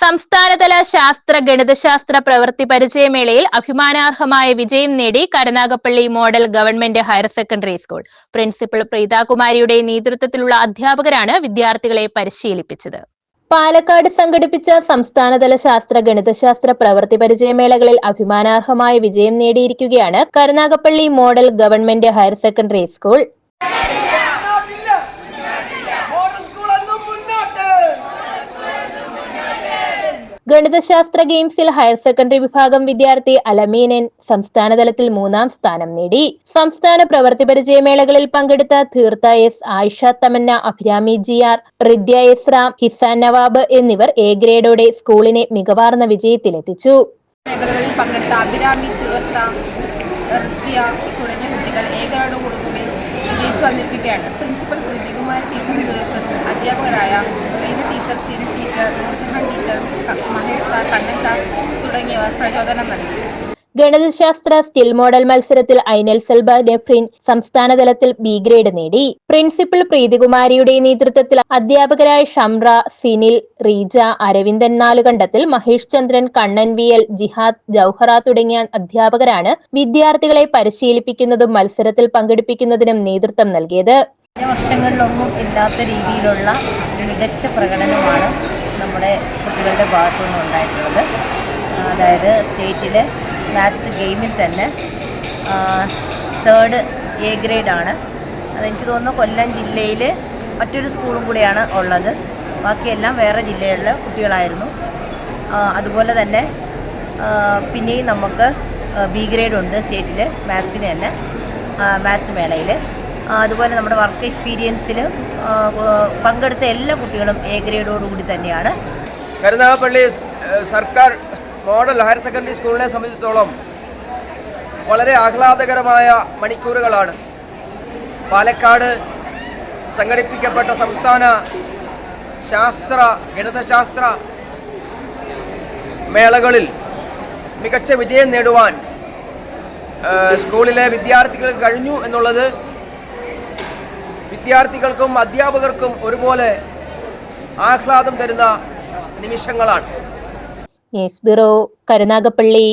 സംസ്ഥാനതല ശാസ്ത്ര ഗണിതശാസ്ത്ര പ്രവൃത്തി പരിചയമേളയിൽ അഭിമാനാർഹമായ വിജയം നേടി Karunagappally model government higher secondary school. Principal പ്രീതാകുമാരിയുടെ നേതൃത്വത്തിലുള്ള അധ്യാപകരാണ് വിദ്യാർത്ഥികളെ പരിശീലിപ്പിച്ചത്. പാലക്കാട് സംഘടിപ്പിച്ച സംസ്ഥാനതല ശാസ്ത്ര ഗണിതശാസ്ത്ര പ്രവൃത്തി പരിചയമേളകളിൽ അഭിമാനാർഹമായ വിജയം നേടിയിരിക്കുകയാണ് Karunagappally model government higher secondary school മുന്നോട്ടില്ല. Model school എന്നും മുന്നോട്ട് ഗണിതശാസ്ത്ര ഗെയിംസിൽ ഹയർ സെക്കൻഡറി വിഭാഗം വിദ്യാർത്ഥി അലമീനൻ സംസ്ഥാനതലത്തിൽ മൂന്നാം സ്ഥാനം നേടി. സംസ്ഥാന പ്രവൃത്തി പരിചയമേളകളിൽ പങ്കെടുത്ത തീർത്ത S Ayisha Thamanna Abhirami G R Ridhya S Ram Hisan Nawab എന്നിവർ എ ഗ്രേഡോടെ സ്കൂളിനെ മികവാർന്ന വിജയത്തിലെത്തിച്ചു. പങ്കെടുത്ത അഭിരാമി തീർത്ത വിജയിച്ചു വന്നിരിക്കുകയാണ്. പ്രിൻസിപ്പൽ ടീച്ചറിന്റെ നേതൃത്വത്തിൽ അധ്യാപകരായ Reena teacher Seeni teacher Noorjahan teacher Mahesh sir Kannan sir തുടങ്ങിയവർ പ്രചോദനം നൽകി. ഗണിതശാസ്ത്ര സ്കിൽ മോഡൽ മത്സരത്തിൽ ഐനൽ സെൽബ നെഫ്രിൻ സംസ്ഥാനതലത്തിൽ ബി ഗ്രേഡ് നേടി. പ്രിൻസിപ്പൽ പ്രീതികുമാരിയുടെ നേതൃത്വത്തിൽ അധ്യാപകരായ ഷംറ സിനിൽ റീജ അരവിന്ദൻ നാലുകണ്ടത്തിൽ മഹേഷ് ചന്ദ്രൻ കണ്ണൻ വി എൽ ജിഹാദ് ജൌഹറ തുടങ്ങിയ അധ്യാപകരാണ് വിദ്യാർത്ഥികളെ പരിശീലിപ്പിക്കുന്നതും മത്സരത്തിൽ പങ്കെടുപ്പിക്കുന്നതിനും നേതൃത്വം നൽകിയത്. വർഷങ്ങളിലൊന്നും ഇല്ലാത്ത രീതിയിലുള്ള മികച്ച പ്രകടനമാണ് നമ്മുടെ കുട്ടികളുടെ ഭാഗത്തു നിന്ന് ഉണ്ടായിട്ടുള്ളത്. അതായത് സ്റ്റേറ്റിൽ മാത്സ് ഗെയിമിൽ തന്നെ തേർഡ് എ ഗ്രേഡാണ് അതെനിക്ക് തോന്നുന്നു കൊല്ലം ജില്ലയിൽ മറ്റൊരു സ്കൂളും കൂടിയാണ് ഉള്ളത്. ബാക്കിയെല്ലാം വേറെ ജില്ലകളിലെ കുട്ടികളായിരുന്നു. അതുപോലെ തന്നെ പിന്നെയും നമുക്ക് ബി ഗ്രേഡ് ഉണ്ട് സ്റ്റേറ്റിൽ മാത്സിന് തന്നെ മാത്സ് മേളയിൽ അതുപോലെ നമ്മുടെ വർക്ക് എക്സ്പീരിയൻസിൽ പങ്കെടുത്ത എല്ലാ കുട്ടികളും എ ഗ്രേഡോടുകൂടി തന്നെയാണ്. കരുനാഗപ്പള്ളി സർക്കാർ മോഡൽ ഹയർ സെക്കൻഡറി സ്കൂളിനെ സംബന്ധിച്ചിടത്തോളം വളരെ ആഹ്ലാദകരമായ മണിക്കൂറുകളാണ്. പാലക്കാട് സംഘടിപ്പിക്കപ്പെട്ട സംസ്ഥാന ശാസ്ത്ര ഗണിതശാസ്ത്ര മേളകളിൽ മികച്ച വിജയം നേടുവാൻ സ്കൂളിലെ വിദ്യാർത്ഥികൾക്ക് കഴിഞ്ഞു എന്നുള്ളത് വിദ്യാർത്ഥികൾക്കും അധ്യാപകർക്കും ഒരുപോലെ ആഹ്ലാദം തരുന്ന നിമിഷങ്ങളാണ്. ബ്യൂറോ കരുനാഗപ്പള്ളി.